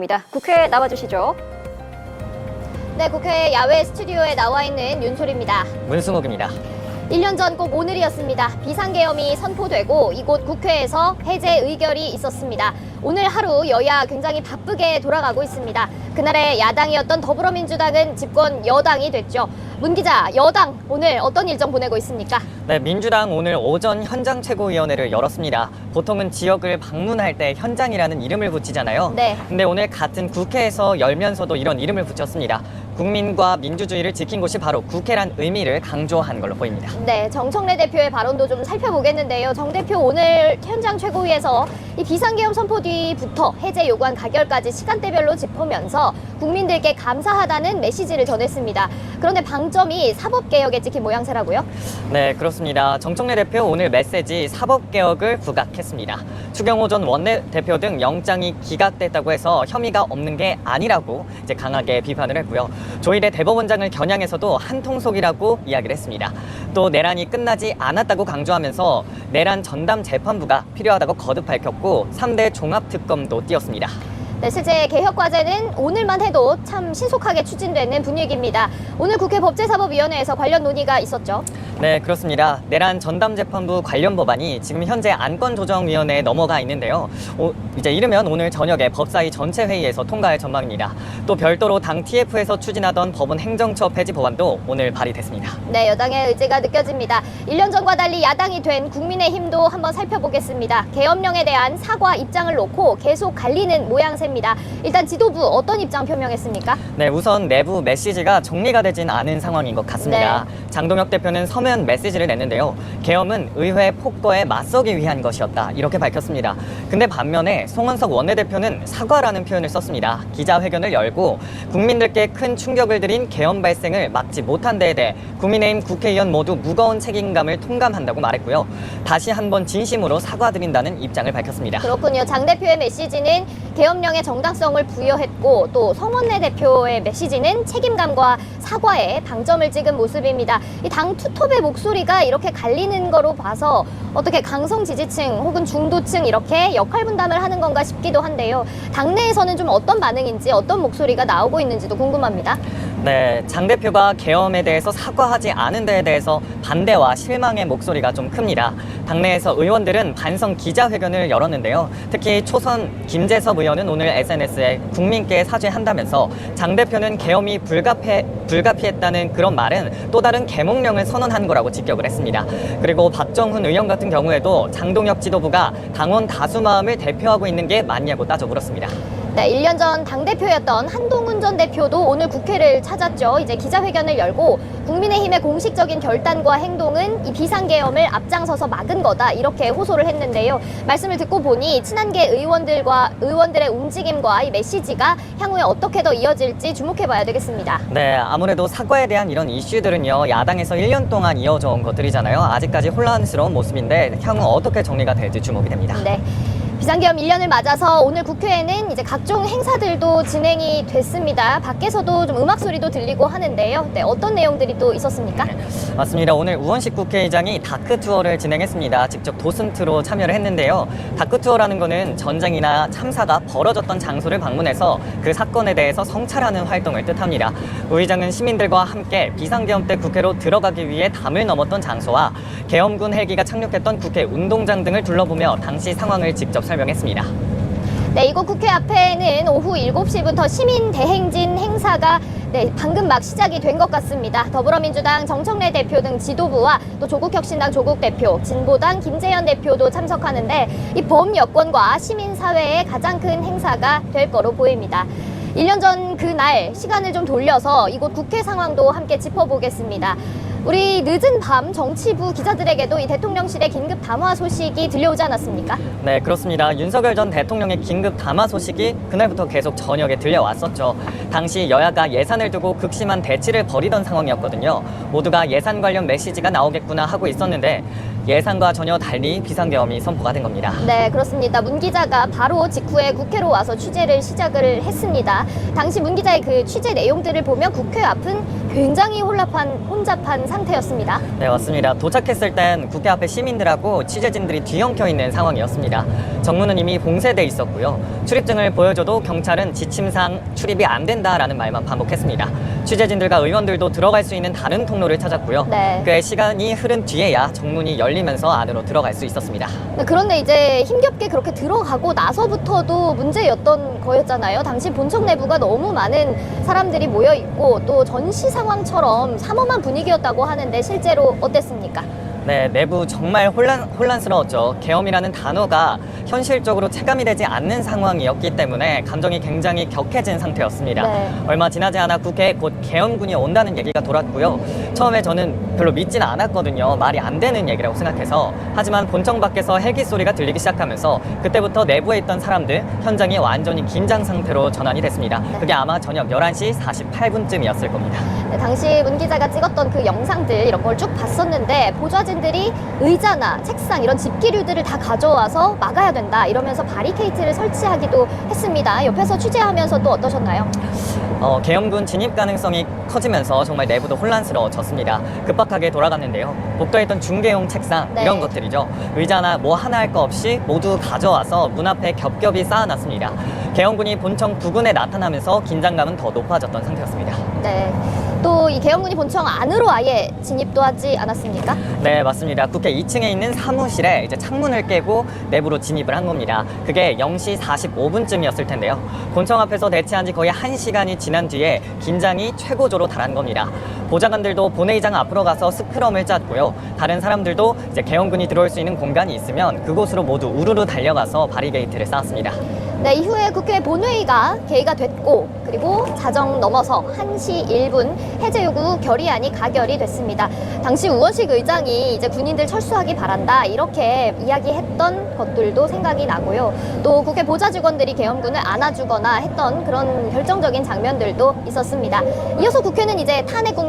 입니다. 국회에 나와 주시죠. 네, 국회 야외 스튜디오에 나와 있는 윤솔입니다. 문승욱입니다. 1년 전 꼭 오늘이었습니다. 비상계엄이 선포되고 이곳 국회에서 해제 의결이 있었습니다. 오늘 하루 여야 굉장히 바쁘게 돌아가고 있습니다. 그날의 야당이었던 더불어민주당은 집권 여당이 됐죠. 문 기자, 여당 오늘 어떤 일정 보내고 있습니까? 네, 민주당 오늘 오전 현장 최고위원회를 열었습니다. 보통은 지역을 방문할 때 현장이라는 이름을 붙이잖아요. 네. 근데 오늘 같은 국회에서 열면서도 이런 이름을 붙였습니다. 국민과 민주주의를 지킨 곳이 바로 국회란 의미를 강조한 걸로 보입니다. 네, 정청래 대표의 발언도 좀 살펴보겠는데요. 정 대표 오늘 현장 최고위에서 이 비상계엄 선포 뒤부터 해제 요구안 가결까지 시간대별로 짚으면서 국민들께 감사하다는 메시지를 전했습니다. 그런데 방점이 사법개혁에 찍힌 모양새라고요? 네, 그렇습니다. 정청래 대표 오늘 메시지 사법개혁을 부각했습니다. 추경호 전 원내대표 등 영장이 기각됐다고 해서 혐의가 없는 게 아니라고 이제 강하게 비판을 했고요. 조일의 대법원장을 겨냥해서도 한통속이라고 이야기를 했습니다. 또 내란이 끝나지 않았다고 강조하면서 내란 전담 재판부가 필요하다고 거듭 밝혔고 3대 종합특검도 띄웠습니다. 네, 실제 개혁 과제는 오늘만 해도 참 신속하게 추진되는 분위기입니다. 오늘 국회 법제사법위원회에서 관련 논의가 있었죠. 네, 그렇습니다. 내란 전담 재판부 관련 법안이 지금 현재 안건조정위원회에 넘어가 있는데요. 오, 이제 이르면 오늘 저녁에 법사위 전체 회의에서 통과할 전망입니다. 또 별도로 당 TF에서 추진하던 법원 행정처 폐지 법안도 오늘 발의됐습니다. 네, 여당의 의지가 느껴집니다. 1년 전과 달리 야당이 된 국민의힘도 한번 살펴보겠습니다. 계엄령에 대한 사과 입장을 놓고 계속 갈리는 모양새입니다. 일단 지도부 어떤 입장 표명했습니까? 네, 우선 내부 메시지가 정리가 되진 않은 상황인 것 같습니다. 장동혁 대표는 서면 메시지를 냈는데요. 계엄은 의회 폭거에 맞서기 위한 것이었다. 이렇게 밝혔습니다. 근데 반면에 송원석 원내대표는 사과라는 표현을 썼습니다. 기자회견을 열고 국민들께 큰 충격을 드린 계엄 발생을 막지 못한 데에 대해 국민의힘 국회의원 모두 무거운 책임감을 통감한다고 말했고요. 다시 한번 진심으로 사과드린다는 입장을 밝혔습니다. 그렇군요. 장 대표의 메시지는 계엄령의 정당성을 부여했고 또 성원내 대표의 메시지는 책임감과 사과에 방점을 찍은 모습입니다. 이 당 투톱의 목소리가 이렇게 갈리는 거로 봐서 어떻게 강성 지지층 혹은 중도층 이렇게 역할 분담을 하는 건가 싶기도 한데요. 당내에서는 좀 어떤 반응인지 어떤 목소리가 나오고 있는지도 궁금합니다. 네, 장 대표가 계엄에 대해서 사과하지 않은 데에 대해서 반대와 실망의 목소리가 좀 큽니다. 당내에서 의원들은 반성 기자회견을 열었는데요. 특히 초선 김재섭 의원은 오늘 SNS에 국민께 사죄한다면서 장 대표는 계엄이 불가피, 불가피했다는 그런 말은 또 다른 계몽령을 선언한 거라고 직격을 했습니다. 그리고 박정훈 의원 같은 경우에도 장동혁 지도부가 당원 다수 마음을 대표하고 있는 게 맞냐고 따져 물었습니다. 네, 1년 전 당대표였던 한동훈 전 대표도 오늘 국회를 찾았죠. 이제 기자회견을 열고 국민의힘의 공식적인 결단과 행동은 이 비상계엄을 앞장서서 막은 거다. 이렇게 호소를 했는데요. 말씀을 듣고 보니 친한계 의원들과 의원들의 움직임과 이 메시지가 향후에 어떻게 더 이어질지 주목해 봐야 되겠습니다. 네, 아무래도 사과에 대한 이런 이슈들은요, 야당에서 1년 동안 이어져 온 것들이잖아요. 아직까지 혼란스러운 모습인데, 향후 어떻게 정리가 될지 주목이 됩니다. 네. 비상계엄 1년을 맞아서 오늘 국회에는 이제 각종 행사들도 진행이 됐습니다. 밖에서도 좀 음악 소리도 들리고 하는데요. 네, 어떤 내용들이 또 있었습니까? 맞습니다. 오늘 우원식 국회의장이 다크 투어를 진행했습니다. 직접 도슨트로 참여를 했는데요. 다크 투어라는 거는 전쟁이나 참사가 벌어졌던 장소를 방문해서 그 사건에 대해서 성찰하는 활동을 뜻합니다. 우 의장은 시민들과 함께 비상계엄 때 국회로 들어가기 위해 담을 넘었던 장소와 계엄군 헬기가 착륙했던 국회 운동장 등을 둘러보며 당시 상황을 직접 설명했습니다. 네, 이곳 국회 앞에는 오후 7시부터 시민 대행진 행사가 네, 방금 막 시작이 된 것 같습니다. 더불어민주당 정청래 대표 등 지도부와 또 조국혁신당 조국 대표, 진보당 김재현 대표도 참석하는데 이 범여권과 시민사회의 가장 큰 행사가 될 거로 보입니다. 1년 전 그날 시간을 좀 돌려서 이곳 국회 상황도 함께 짚어보겠습니다. 우리 늦은 밤 정치부 기자들에게도 이 대통령실의 긴급 담화 소식이 들려오지 않았습니까? 네, 그렇습니다. 윤석열 전 대통령의 긴급 담화 소식이 그날부터 계속 저녁에 들려왔었죠. 당시 여야가 예산을 두고 극심한 대치를 벌이던 상황이었거든요. 모두가 예산 관련 메시지가 나오겠구나 하고 있었는데 예상과 전혀 달리 비상계엄이 선포가 된 겁니다. 네, 그렇습니다. 문 기자가 바로 직후에 국회로 와서 취재를 시작을 했습니다. 당시 문 기자의 그 취재 내용들을 보면 국회 앞은 굉장히 혼잡한, 혼잡한 상태였습니다. 네, 맞습니다. 도착했을 땐 국회 앞에 시민들하고 취재진들이 뒤엉켜 있는 상황이었습니다. 정문은 이미 봉쇄돼 있었고요. 출입증을 보여줘도 경찰은 지침상 출입이 안 된다라는 말만 반복했습니다. 취재진들과 의원들도 들어갈 수 있는 다른 통로를 찾았고요. 네. 꽤 시간이 흐른 뒤에야 정문이 열리면서 안으로 들어갈 수 있었습니다. 네, 그런데 이제 힘겹게 그렇게 들어가고 나서부터도 문제였던 거였잖아요. 당시 본청 내부가 너무 많은 사람들이 모여 있고 또 전시 상황처럼 삼엄한 분위기였다고 하는데 실제로 어땠습니까? 네, 내부 정말 혼란, 혼란스러웠죠. 계엄이라는 단어가 현실적으로 체감이 되지 않는 상황이었기 때문에 감정이 굉장히 격해진 상태였습니다. 네. 얼마 지나지 않아 국회에 곧 계엄군이 온다는 얘기가 돌았고요. 처음에 저는 별로 믿지는 않았거든요. 말이 안 되는 얘기라고 생각해서. 하지만 본청 밖에서 헬기 소리가 들리기 시작하면서 그때부터 내부에 있던 사람들 현장이 완전히 긴장 상태로 전환이 됐습니다. 그게 아마 저녁 11시 48분쯤이었을 겁니다. 네, 당시 문 기자가 찍었던 그 영상들 이런 걸 쭉 봤었는데 보좌진 들이 의자나 책상 이런 집기류들을 다 가져와서 막아야 된다 이러면서 바리케이트를 설치하기도 했습니다. 옆에서 취재하면서 또 어떠셨나요? 어, 계엄군 진입 가능성이 커지면서 정말 내부도 혼란스러워졌습니다. 급박하게 돌아갔는데요. 복도에 있던 중계용 책상 네. 이런 것들이죠. 의자나 뭐 하나 할 거 없이 모두 가져와서 문 앞에 겹겹이 쌓아놨습니다. 계엄군이 본청 부근에 나타나면서 긴장감은 더 높아졌던 상태였습니다. 네. 또 이 계엄군이 본청 안으로 아예 진입도 하지 않았습니까? 네, 맞습니다. 국회 2층에 있는 사무실에 이제 창문을 깨고 내부로 진입을 한 겁니다. 그게 0시 45분쯤이었을 텐데요. 본청 앞에서 대치한 지 거의 1시간이 지난 뒤에 긴장이 최고조로 달한 겁니다. 보좌관들도 본회의장 앞으로 가서 스크럼을 짰고요. 다른 사람들도 이제 개헌군이 들어올 수 있는 공간이 있으면 그곳으로 모두 우르르 달려가서 바리게이트를 쌓았습니다. 네, 이후에 국회 본회의가 개의가 됐고 그리고 자정 넘어서 1시 1분 해제 요구 결의안이 가결이 됐습니다. 당시 우원식 의장이 이제 군인들 철수하기 바란다 이렇게 이야기했던 것들도 생각이 나고요. 또 국회 보좌 직원들이 계엄군을 안아주거나 했던 그런 결정적인 장면들도 있었습니다. 이어서 국회는 이제 탄핵 국면